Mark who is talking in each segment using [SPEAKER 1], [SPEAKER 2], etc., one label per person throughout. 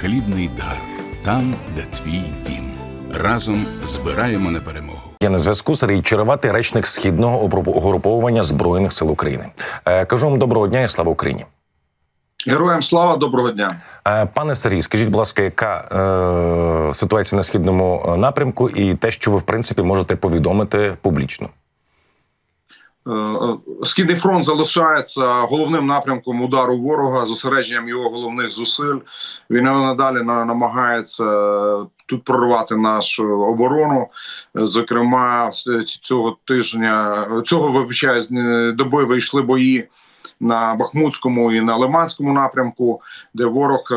[SPEAKER 1] Хлібний дар там, де твій дім. Разом збираємо на перемогу.
[SPEAKER 2] Я на зв'язку Сергій Череватий, речник східного угруповування збройних сил України. Е, кажу вам доброго дня і слава Україні.
[SPEAKER 3] Героям слава доброго дня.
[SPEAKER 2] Е, пане Сергій, скажіть, будь ласка, яка е, ситуація на східному е, напрямку, і те, що ви в принципі можете повідомити публічно?
[SPEAKER 3] Е, е, Східний фронт залишається головним напрямком удару ворога, зосередженням його головних зусиль. Він надалі на- намагається тут прорвати нашу оборону. Е, Зокрема, цього тижня цього вибачаю, е, доби вийшли бої. На Бахмутському і на Лиманському напрямку, де ворог е,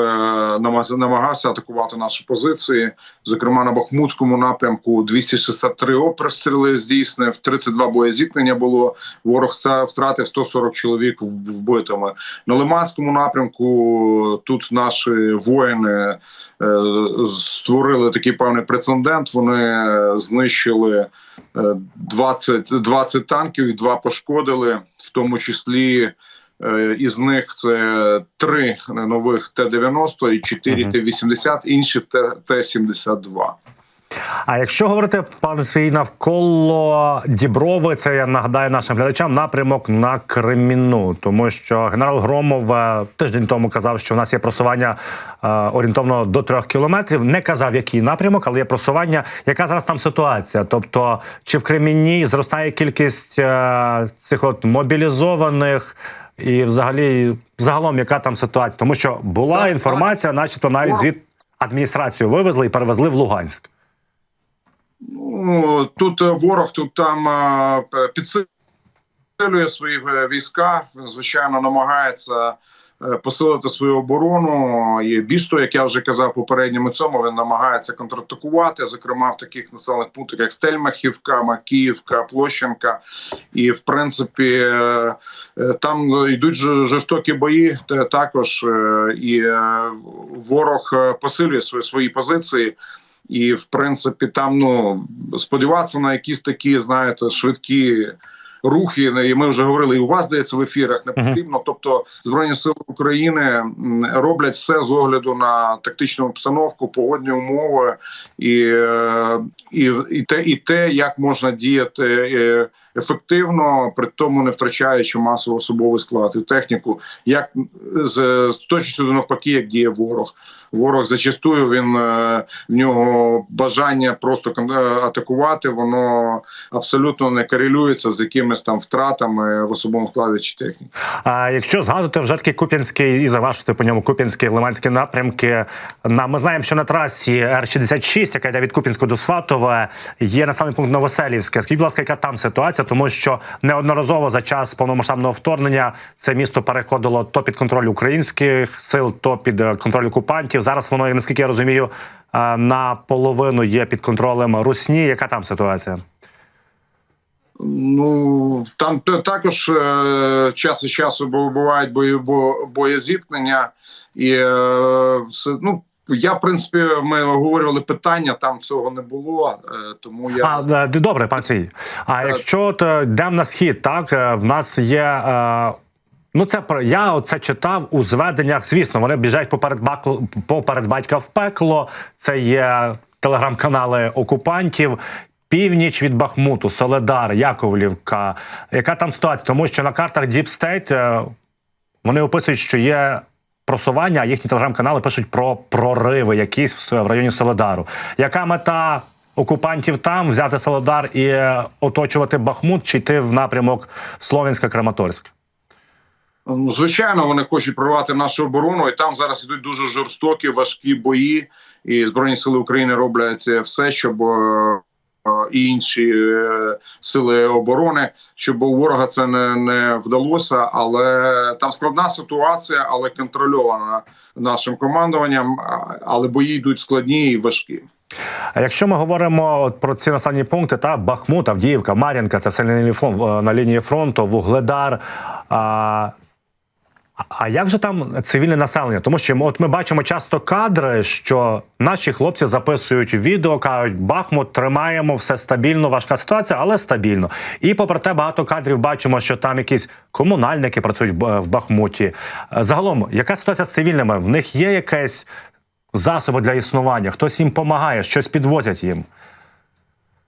[SPEAKER 3] намагався атакувати наші позиції. Зокрема, на Бахмутському напрямку 263 обстріли здійснив, 32 боєзіткнення було. Ворог втратив 140 чоловік вбитими. На Лиманському напрямку тут наші воїни е, створили такий певний прецедент. Вони знищили е, 20, 20 танків і два пошкодили, в тому числі. Е, Із них це три нових Т-90 і 4 Т-80, інші Т- Т-72.
[SPEAKER 4] А якщо говорити пане Сергій, навколо Діброви, це я нагадаю нашим глядачам напрямок на Креміну, тому що генерал Громов е, тиждень тому казав, що в нас є просування е, орієнтовно до трьох кілометрів. Не казав, який напрямок, але є просування. Яка зараз там ситуація? Тобто, чи в Креміні зростає кількість е, цих от мобілізованих? І, взагалі, загалом, яка там ситуація? Тому що була
[SPEAKER 3] Так,
[SPEAKER 4] інформація, начебто, навіть звід адміністрацію вивезли і перевезли в Луганськ.
[SPEAKER 3] Ну, тут е, ворог, тут там е, підсилює свої е, війська. Звичайно, намагається посилити свою оборону. І того, як я вже казав попередньому цьому, він намагається контратакувати, зокрема в таких населених пунктах, як Стельмахівка, Макіївка, Площенка. І в принципі е, е, там йдуть жорстокі бої. Також е, і е, ворог е, посилює свої, свої позиції. І в принципі, там ну сподіватися на якісь такі, знаєте, швидкі рухи. І ми вже говорили, і у вас здається в ефірах не потрібно. Тобто, збройні сили України роблять все з огляду на тактичну обстановку, погодні умови і, е, і, і те, і те, як можна діяти. Ефективно, при тому не втрачаючи масово особовий склад і техніку, як з, з точністю до навпаки, як діє ворог. Ворог зачастую він е, в нього бажання просто е, атакувати, воно абсолютно не корелюється з якимись там втратами в особовому складі чи техніки.
[SPEAKER 4] А якщо згадувати вже такий Куп'янський і завершити по ньому Куп'янський Лиманський напрямки, на ми знаємо, що на трасі Р-66, яка йде від Куп'янського до Сватове, є населений пункт Новоселівське. Скажіть, будь ласка, яка там ситуація? Тому що неодноразово за час повномасштабного вторгнення це місто переходило то під контроль українських сил, то під е, контроль окупантів. Зараз воно, наскільки я розумію, е, наполовину є під контролем Русні. Яка там ситуація?
[SPEAKER 3] Ну там також е, час від часу бувають бої, бо- боєзіткнення, і е, ну. Я в принципі, ми оговорювали питання, там цього не було, е, тому я
[SPEAKER 4] А е, добре, пан Сергій. А якщо от е, йдемо на схід, так е, в нас є. е, Ну, це про я оце читав у зведеннях. Звісно, вони біжать поперед бакло поперед батька в пекло. Це є телеграм-канали окупантів. Північ від Бахмуту, Соледар, Яковлівка. Яка там ситуація? Тому що на картах Deep State е, вони описують, що є просування, а їхні телеграм-канали пишуть про прориви якісь в районі Соледару. Яка мета окупантів там взяти Соледар і е, оточувати Бахмут, чи йти в напрямок Слов'янська-Краматорськ?
[SPEAKER 3] Ну, звичайно, вони хочуть прорвати нашу оборону, і там зараз ідуть дуже жорстокі, важкі бої. І збройні сили України роблять е, все, щоб е, і інші е, сили оборони, щоб у ворога це не, не вдалося. Але там складна ситуація, але контрольована нашим командуванням. Але бої йдуть складні і важкі.
[SPEAKER 4] А якщо ми говоримо про ці населені пункти, та Бахмут, Авдіївка, Мар'їнка, це все на лінії лінії фронту, Вугледар. А, а як же там цивільне населення? Тому що от ми бачимо часто кадри, що наші хлопці записують відео, кажуть, Бахмут тримаємо, все стабільно, важка ситуація, але стабільно. І попри те, багато кадрів бачимо, що там якісь комунальники працюють в Бахмуті. Загалом, яка ситуація з цивільними? В них є якесь засоби для існування, хтось їм допомагає, щось підвозять їм.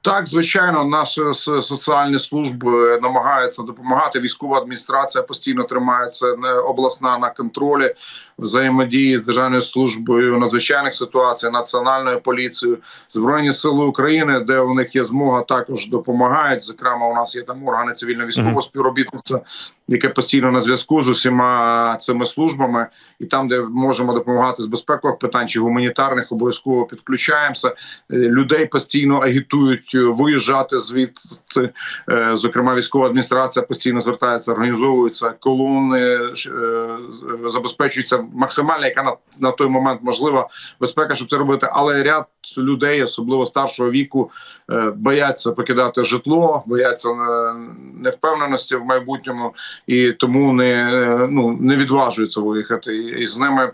[SPEAKER 3] Так, звичайно, наші соціальні служби намагаються допомагати. Військова адміністрація постійно тримається е, обласна на контролі взаємодії з державною службою надзвичайних ситуацій, національною поліцією, збройні сили України, де у них є змога, також допомагають. Зокрема, у нас є там органи цивільно-військового співробітництва, яке постійно на зв'язку з усіма цими службами, і там, де можемо допомагати з безпекових питань чи гуманітарних, обов'язково підключаємося. Е, Людей постійно агітують е, виїжджати звідти. Е, Зокрема, військова адміністрація постійно звертається, організовуються колони, забезпечується максимальна, яка на, на той момент можлива безпека, щоб це робити. Але ряд людей, особливо старшого віку, е, бояться покидати житло, бояться е, невпевненості в майбутньому і тому не, е, ну, не відважуються виїхати. І, і з ними.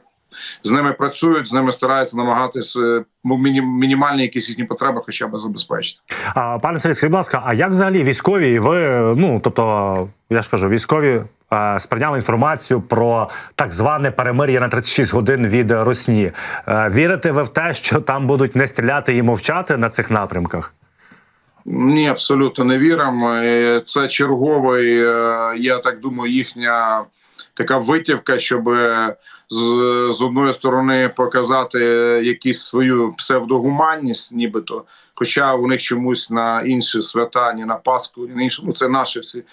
[SPEAKER 3] З ними працюють, з ними стараються намагатись е, ну, міні- мінімальні якісь їхні потреби, хоча б забезпечити.
[SPEAKER 4] А, пане Сергій, будь ласка, а як взагалі військові? Ви ну тобто, я ж кажу, військові е, сприйняли інформацію про так зване перемир'я на 36 годин від Росні. Е, вірите ви в те, що там будуть не стріляти і мовчати на цих напрямках?
[SPEAKER 3] Ні, абсолютно не віримо. Е, Це черговий, е, я так думаю, їхня така витівка, щоб з, з одної сторони показати якісь свою псевдогуманність, нібито. Хоча у них чомусь на інші свята, ні на Пасху, ні на інші, ну це наші всі.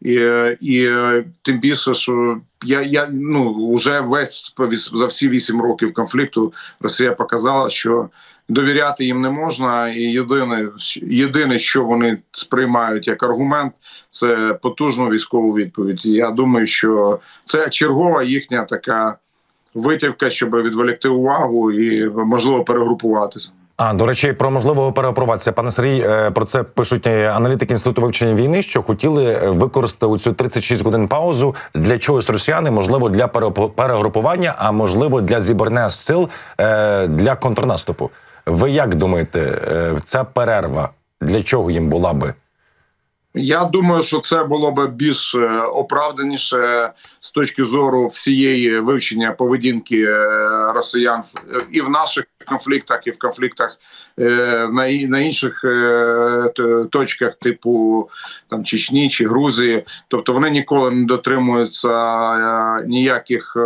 [SPEAKER 3] І, і тим більше, що я, я ну вже весь за всі вісім років конфлікту Росія показала, що довіряти їм не можна, і єдине, єдине, що вони сприймають як аргумент, це потужну військову відповідь. І я думаю, що це чергова їхня така витівка, щоб відволікти увагу і можливо перегрупуватися.
[SPEAKER 2] А до речі, про можливого переопроватися. Пане Сергій, е, про це пишуть е, аналітики інституту вивчення війни, що хотіли е, використати цю 36 годин паузу для чогось росіяни, можливо, для перегрупування, а можливо для зібрання сил для контрнаступу. Ви як думаєте, ця перерва для чого їм була би?
[SPEAKER 3] Я думаю, що це було б більш е, оправданіше з точки зору всієї вивчення поведінки е, росіян в- і в наших конфліктах, і в конфліктах е, на інших точках, типу там Чечні чи Грузії. Тобто вони ніколи не дотримуються ніяких,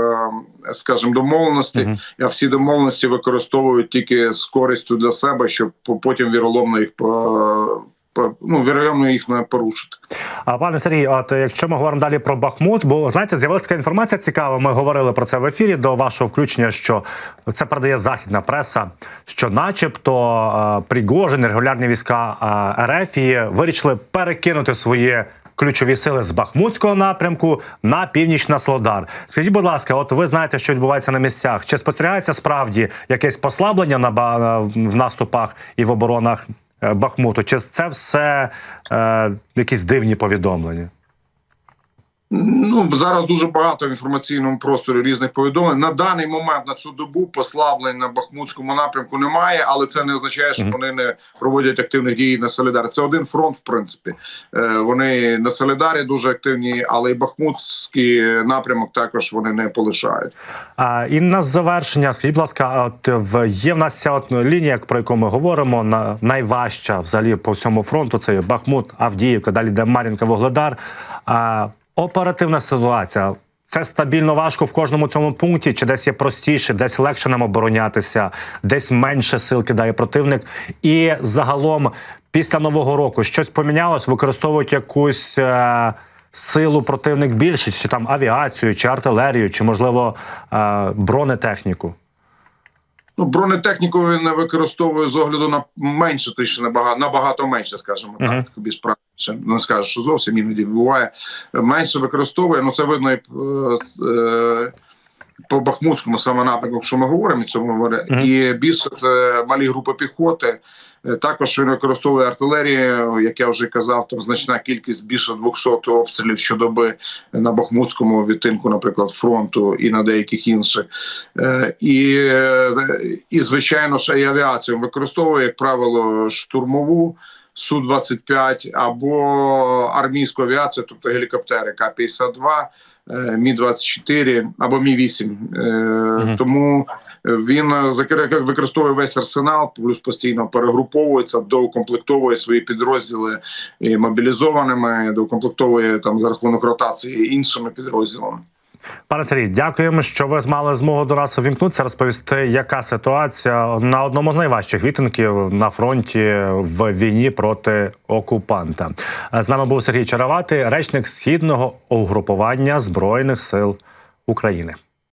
[SPEAKER 3] скажімо, домовленостей,
[SPEAKER 4] Мгм.
[SPEAKER 3] а всі домовленості використовують тільки з користю для себе, щоб потім віроломно їх Ну, вірогідно їх не порушити.
[SPEAKER 4] А пане Сергій, от якщо ми говоримо далі про Бахмут, бо знаєте, з'явилася така інформація цікава. Ми говорили про це в ефірі до вашого включення. Що це передає західна преса, що, начебто, е, Пригожин, регулярні війська е, РФ вирішили перекинути свої. Ключові сили з Бахмутського напрямку на північ на Солодар. Скажіть, будь ласка, от ви знаєте, що відбувається на місцях? Чи спостерігається справді якесь послаблення на в наступах і в оборонах Бахмуту? Чи це все е, якісь дивні повідомлення?
[SPEAKER 3] Ну зараз дуже багато в інформаційному просторі різних повідомлень. На даний момент на цю добу послаблень на Бахмутському напрямку немає, але це не означає, що вони не проводять активних дій на Солідар. Це один фронт, в принципі. Е, Вони на Солідарі дуже активні, але і Бахмутський напрямок також вони не полишають.
[SPEAKER 4] А, і на завершення, скажіть, будь ласка, от в є в нас ця от лінія, про яку ми говоримо, на найважча взагалі по всьому фронту. Це Бахмут, Авдіївка, далі йде Мар'їнка, Вогледар. А, оперативна ситуація. Це стабільно важко в кожному цьому пункті, чи десь є простіше, десь легше нам оборонятися, десь менше сил кидає противник. І загалом, після нового року, щось помінялось, використовують якусь е, силу противник більше, чи там авіацію, чи артилерію, чи можливо е, бронетехніку.
[SPEAKER 3] Ну, бронетехніку він не використовує з огляду на менше, точно набагато набагато менше, скажімо так,
[SPEAKER 4] Мгм.
[SPEAKER 3] справді правильніше. Не скажу, що зовсім іноді буває. Менше використовує. Ну це видно і е, е, по Бахмутському саме напрямку, що ми говоримо, і цьому говоримо.
[SPEAKER 4] Мгм.
[SPEAKER 3] І більше це малі групи піхоти. Е, Також він використовує артилерію, як я вже казав, там значна кількість більше 200 обстрілів щодоби на Бахмутському відтинку, наприклад, фронту і на деяких інших. Е, І, е, і звичайно, ще й авіацію використовує, як правило, штурмову. Су-25 або армійську авіацію, тобто гелікоптери К-52, е, Мі-24 або Мі-8. Е, Тому він використовує весь арсенал, плюс постійно перегруповується, доукомплектовує свої підрозділи і мобілізованими, доукомплектовує там за рахунок ротації іншими підрозділами.
[SPEAKER 4] Пане Сергій, дякуємо, що ви змали змогу до нас увімкнутися, розповісти, яка ситуація на одному з найважчих вітинків на фронті в війні проти окупанта. З нами був Сергій Чаравати, речник східного угрупування збройних сил України.